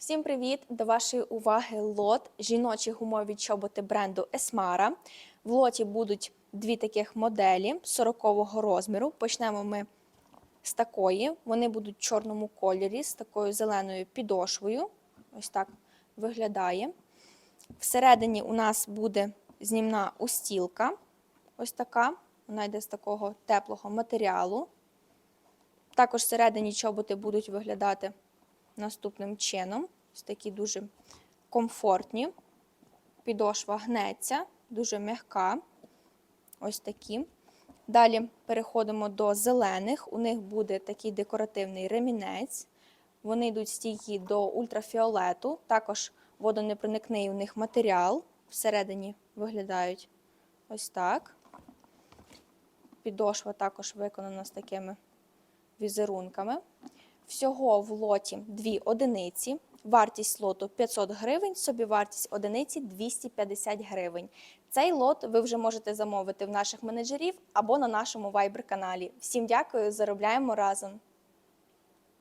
Всім привіт! До вашої уваги лот жіночі гумові чоботи бренду Esmara. В лоті будуть дві таких моделі 40-го розміру. Почнемо ми з такої. Вони будуть в чорному кольорі з такою зеленою підошвою. Ось так виглядає. Всередині у нас буде знімна устілка. Ось така. Вона йде з такого теплого матеріалу. Також всередині чоботи будуть виглядати наступним чином. Ось такі дуже комфортні. Підошва гнеться, дуже м'яка. Ось такі. Далі переходимо до зелених. У них буде такий декоративний ремінець. Вони йдуть стійкі до ультрафіолету. Також водонепроникний у них матеріал. Всередині виглядають ось так. Підошва також виконана з такими візерунками. Всього в лоті дві одиниці. Вартість лоту 500 гривень, собівартість одиниці 250 гривень. Цей лот ви вже можете замовити в наших менеджерів або на нашому вайбер-каналі. Всім дякую, заробляємо разом!